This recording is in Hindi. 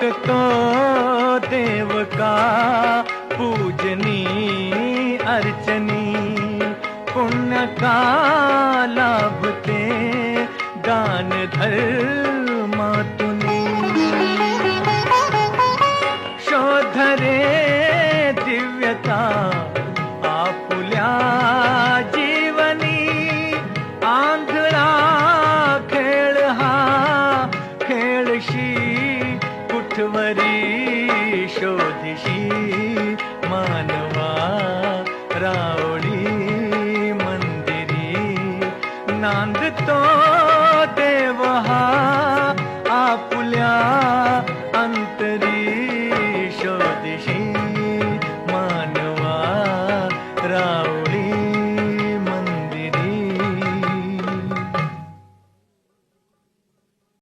भक्त तो देव का पूजनी अर्चनी पुण्य का लाभ दे दान धर्मातुनी शोधरे शोधिषी मानवा राडी मन्दिरी नान्दतो